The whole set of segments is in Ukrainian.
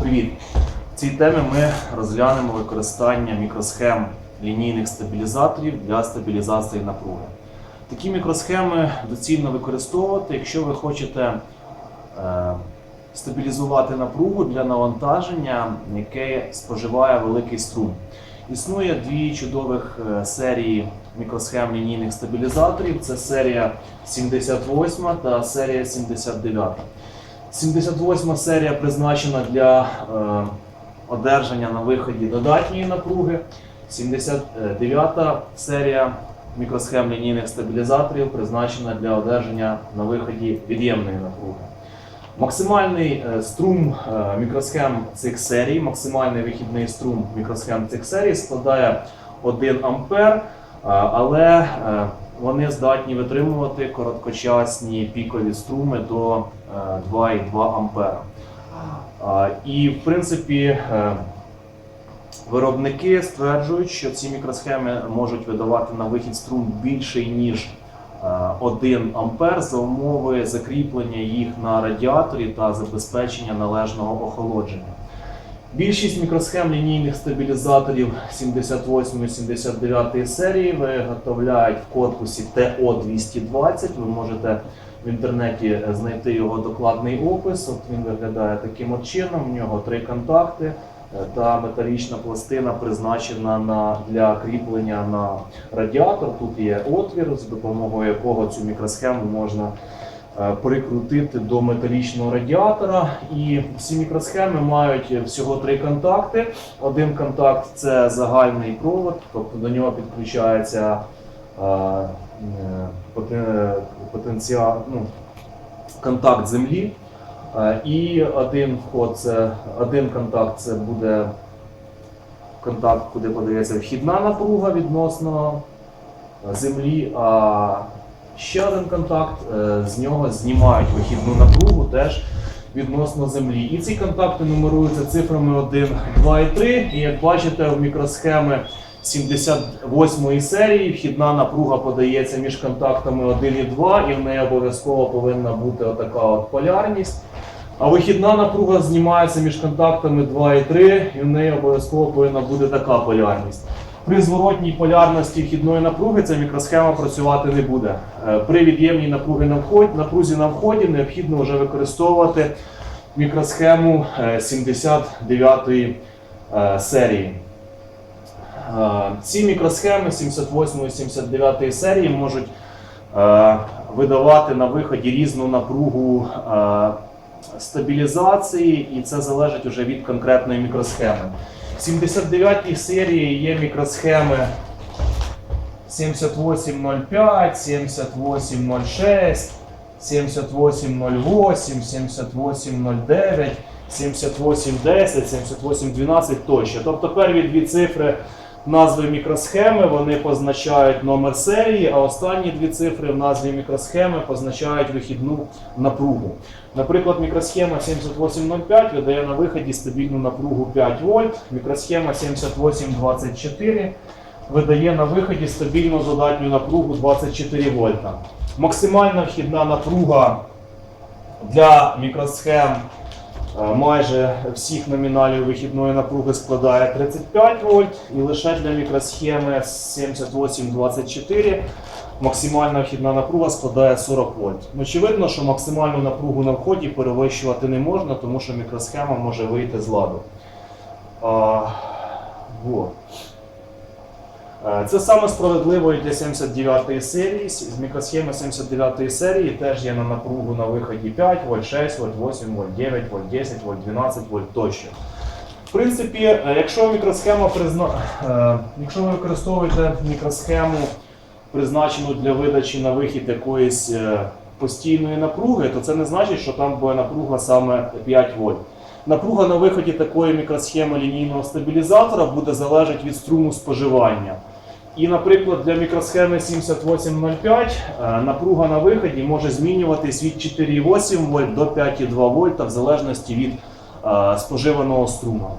Привіт! В цій темі ми розглянемо використання мікросхем лінійних стабілізаторів для стабілізації напруги. Такі мікросхеми доцільно використовувати, якщо ви хочете е, стабілізувати напругу для навантаження, яке споживає великий струм. Існує дві чудових е, серії мікросхем лінійних стабілізаторів: це серія 78 та серія 79. 78 серія призначена для е, одержання на виході додатньої напруги. 79 серія мікросхем лінійних стабілізаторів призначена для одержання на виході від'ємної напруги. Максимальний е, струм е, мікросхем цих серій, максимальний вихідний струм мікросхем цих серій складає 1 ампер, е, але вони здатні витримувати короткочасні пікові струми до е, 2,2 ампера. А, І в принципі е, виробники стверджують, що ці мікросхеми можуть видавати на вихід струм більший ніж е, 1 ампер за умови закріплення їх на радіаторі та забезпечення належного охолодження. Більшість мікросхем лінійних стабілізаторів 78-79 серії виготовляють в корпусі ТО-220. Ви можете в інтернеті знайти його докладний опис. От він виглядає таким от чином. В нього три контакти е, та металічна пластина призначена на, для кріплення на радіатор. Тут є отвір, з допомогою якого цю мікросхему можна е, прикрутити до металічного радіатора. І всі мікросхеми мають всього три контакти. Один контакт це загальний провод, тобто до нього підключається е, е, потен- потенціал, ну, контакт землі. І один вход це один контакт це буде контакт, куди подається вхідна напруга відносно землі. А ще один контакт е, з нього знімають вихідну напругу теж відносно землі. І ці контакти нумеруються цифрами 1, 2 і 3. І як бачите, в мікросхеми 78 серії вхідна напруга подається між контактами 1 і 2, і в неї обов'язково повинна бути отака от полярність. А вихідна напруга знімається між контактами 2 і 3, і в неї обов'язково повинна бути така полярність. При зворотній полярності вхідної напруги ця мікросхема працювати не буде. Е, При від'ємній напруги на вході, напрузі на вході необхідно вже використовувати мікросхему е, 79 е, серії. Е, Ці мікросхеми 78 і 79 серії можуть видавати на виході різну напругу стабілізації, і це залежить вже від конкретної мікросхеми. В 79 серії є мікросхеми 7805, 7806, 7808, 7809, 7810, 7812 тощо. Тобто перві дві цифри назви мікросхеми вони позначають номер серії, а останні дві цифри в назві мікросхеми позначають вихідну напругу. Наприклад, мікросхема 7805 видає на виході стабільну напругу 5 вольт, мікросхема 7824 видає на виході стабільну задатню напругу 24 вольта. Максимальна вхідна напруга для мікросхем майже всіх номіналів вихідної напруги складає 35 вольт, і лише для мікросхеми 7824 максимальна вхідна напруга складає 40 вольт. Очевидно, що максимальну напругу на вході перевищувати не можна, тому що мікросхема може вийти з ладу. А, вот. Е, Це саме справедливо і для 79 серії. З мікросхеми 79 серії теж є на напругу на виході 5 вольт, 6 вольт, 8 вольт, 9 вольт, 10 вольт, 12 вольт тощо. В принципі, е, якщо мікросхема призна... е, якщо ви використовуєте мікросхему, призначену для видачі на вихід якоїсь постійної напруги, то це не значить, що там буде напруга саме 5 вольт. Напруга на виході такої мікросхеми лінійного стабілізатора буде залежати від струму споживання. І, наприклад, для мікросхеми 7805 е, напруга на виході може змінюватись від 4,8 вольт до 5,2 вольта в залежності від е, споживаного струму.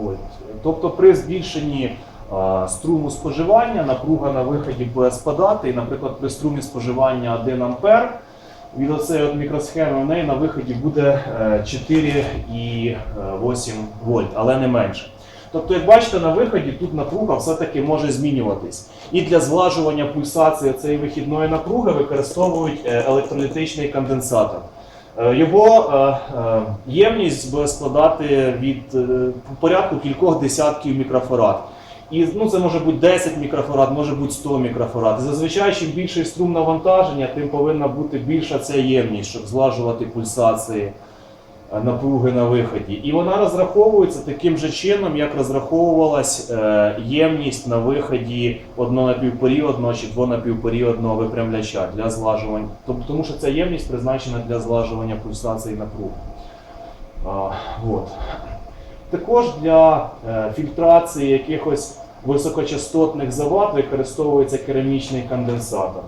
Е. Тобто при збільшенні струму споживання напруга на виході буде спадати. І, наприклад, при струмі споживання 1 ампер від оцеї от мікросхеми, в неї на виході буде е, 4,8 вольт, але не менше. Тобто, як бачите, на виході тут напруга все-таки може змінюватись. І для зглажування пульсації цієї вихідної напруги використовують е, електролітичний конденсатор. Е, Його е, е, ємність буде складати від е, порядку кількох десятків мікрофарад. І ну, це може бути 10 мікрофарад, може бути 100 мікрофарад. І зазвичай, чим більший струм навантаження, тим повинна бути більша ця ємність, щоб зглажувати пульсації е, напруги на виході. І вона розраховується таким же чином, як розраховувалась е, ємність на виході однонапівперіодного чи двонапівперіодного випрямляча для зглажування. Тобто, тому що ця ємність призначена для зглажування пульсації напруги. А, от. Також для е, фільтрації якихось високочастотних завад використовується керамічний конденсатор.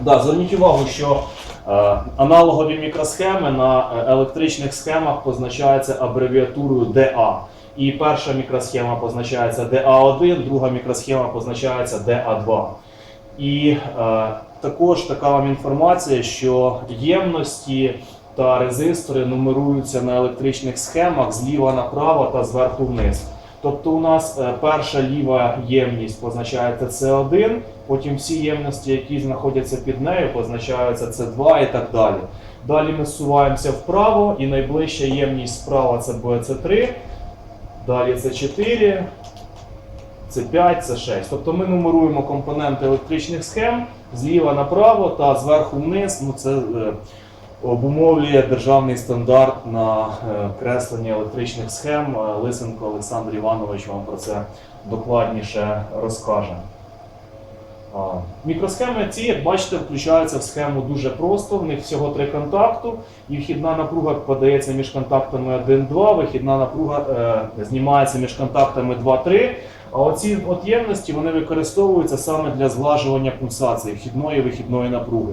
Да, зверніть увагу, що е, аналогові мікросхеми на е, електричних схемах позначаються абревіатурою DA. І перша мікросхема позначається DA1, друга мікросхема позначається DA2. І е, також така вам інформація, що ємності та резистори нумеруються на електричних схемах зліва направо та зверху вниз. Тобто у нас е, перша ліва ємність позначається С1, потім всі ємності, які знаходяться під нею, позначаються С2 і так далі. Далі ми зсуваємося вправо, і найближча ємність справа це буде С3, далі С4, С5, С6. Тобто ми нумеруємо компоненти електричних схем зліва направо та зверху вниз. Ну, це е, обумовлює державний стандарт на е, креслення електричних схем. Е, Лисенко Олександр Іванович вам про це докладніше розкаже. Мікросхеми ці, як бачите, включаються в схему дуже просто. В них всього три контакту, і вхідна напруга подається між контактами 1-2, вихідна напруга е, знімається між контактами 2-3. А оці от ємності вони використовуються саме для зглажування пульсації вхідної і вихідної напруги.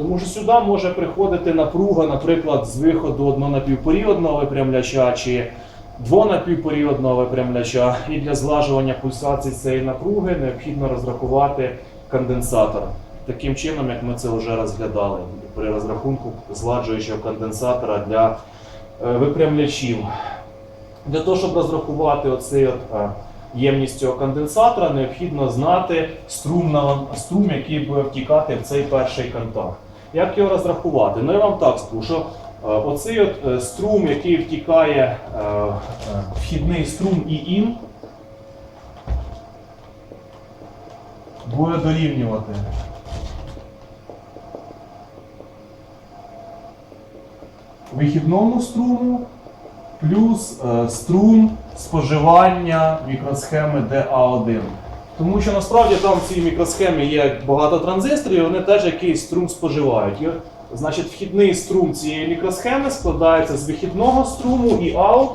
Тому що сюди може приходити напруга, наприклад, з виходу однонапівперіодного випрямляча чи двонапівперіодного випрямляча. І для зглажування пульсації цієї напруги необхідно розрахувати конденсатор. Таким чином, як ми це вже розглядали при розрахунку згладжуючого конденсатора для е, випрямлячів. Для того, щоб розрахувати оцей от, е, ємність цього конденсатора, необхідно знати струм, струм, який буде втікати в цей перший контакт. Як його розрахувати? Ну я вам так скажу, що е, оцей от е, струм, який втікає, е, вхідний струм ІІН, буде дорівнювати. Вихідному струму плюс струм споживання мікросхеми DA1. Тому що насправді там в цій мікросхемі є багато транзисторів, вони теж якийсь струм споживають. Значить, вхідний струм цієї мікросхеми складається з вихідного струму і аут,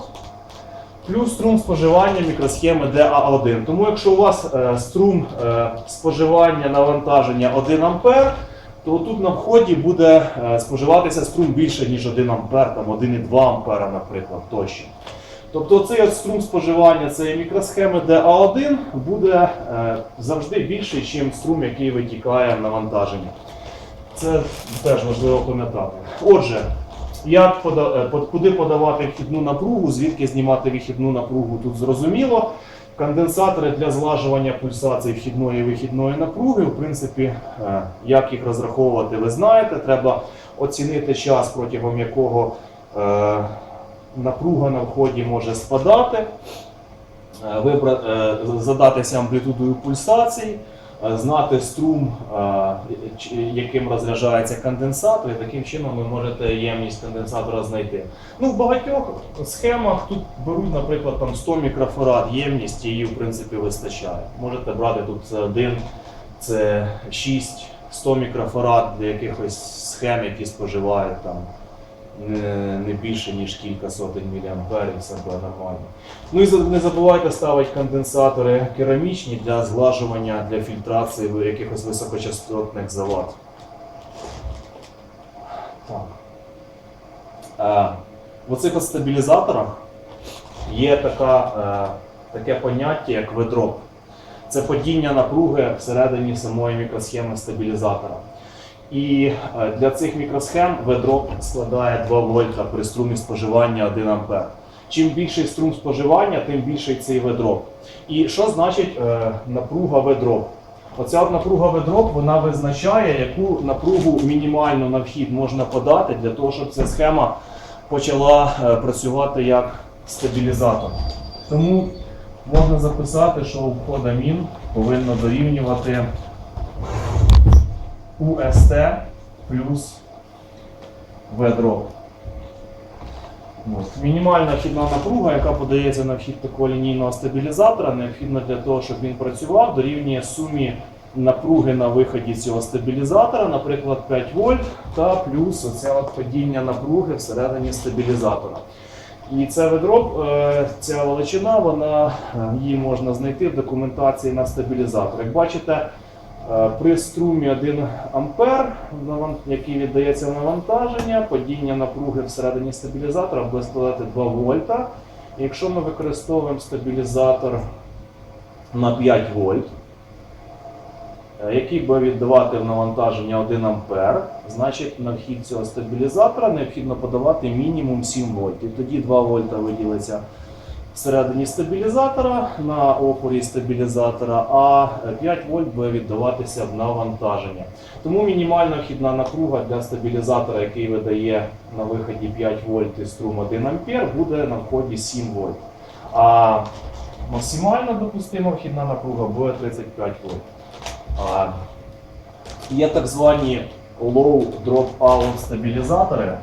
плюс струм споживання мікросхеми DA1. Тому якщо у вас е, струм е, споживання навантаження 1 А, то тут на вході буде е, споживатися струм більше, ніж 1 А, там 1,2 А, наприклад, тощо. Тобто цей струм споживання цієї мікросхеми DA1 буде е, завжди більший, ніж струм, який витікає навантаження. Це теж важливо пам'ятати. Отже, як е, куди подавати вхідну напругу, звідки знімати вихідну напругу, тут зрозуміло. Конденсатори для зглажування пульсації вхідної і вихідної напруги, в принципі, е, як їх розраховувати, ви знаєте. Треба оцінити час, протягом якого напруга на вході може спадати, е, е, задатися амплітудою пульсації, е, знати струм, яким розряджається конденсатор, і таким чином ви можете ємність конденсатора знайти. Ну, в багатьох схемах тут беруть, наприклад, там 100 мікрофарад ємність, її в принципі вистачає. Можете брати тут це 1, це 6, 100 мікрофарад для якихось схем, які споживають там не, більше, ніж кілька сотень міліамперів, все буде нормально. Ну і не забувайте ставити конденсатори керамічні для зглажування, для фільтрації якихось високочастотних завод. Так. Е, в оцих стабілізаторах є така, е, таке поняття, як ведроп. Це падіння напруги всередині самої мікросхеми стабілізатора. І е, для цих мікросхем ведроп складає 2 вольта при струмі споживання 1 ампер. Чим більший струм споживання, тим більший цей ведроп. І що значить е, напруга ведроп? Оця напруга ведроп вона визначає, яку напругу мінімальну на вхід можна подати для того, щоб ця схема почала е, працювати як стабілізатор. Тому можна записати, що входа мін повинно дорівнювати UST плюс ведроп. От. Мінімальна вхідна напруга, яка подається на вхід такого лінійного стабілізатора, необхідна для того, щоб він працював, дорівнює сумі напруги на виході цього стабілізатора, наприклад, 5 вольт, та плюс оце от падіння напруги всередині стабілізатора. І це ведро, е, ця величина, вона, е, її можна знайти в документації на стабілізатор. Як бачите, При струмі 1 ампер, наван- який віддається в навантаження, падіння напруги всередині стабілізатора буде складати 2 вольта. Якщо ми використовуємо стабілізатор на 5 вольт, е, який буде віддавати в навантаження 1 ампер, значить на вхід цього стабілізатора необхідно подавати мінімум 7 вольт. Тоді 2 вольта виділиться всередині стабілізатора на опорі стабілізатора, а 5 вольт буде віддаватися в навантаження. Тому мінімальна вхідна напруга для стабілізатора, який видає на виході 5 вольт і струм 1 ампер, буде на вході 7 вольт. А максимально допустима вхідна напруга буде 35 вольт. А, є так звані low drop-out стабілізатори.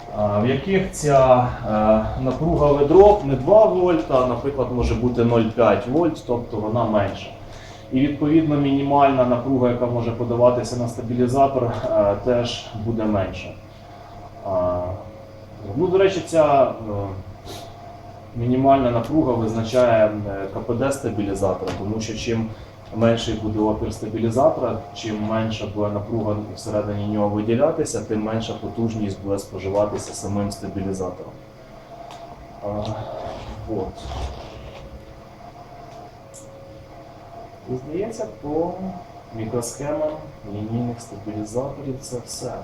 а, в яких ця е, напруга ведроп не 2 вольта, а, наприклад, може бути 0,5 вольт, тобто вона менша. І відповідно мінімальна напруга, яка може подаватися на стабілізатор, е, теж буде менша. Ну, до речі, ця е, мінімальна напруга визначає КПД стабілізатора, тому що чим менший буде опір стабілізатора, чим менша буде напруга всередині нього виділятися, тим менша потужність буде споживатися самим стабілізатором. А, от. І здається, по мікросхемам лінійних стабілізаторів це все.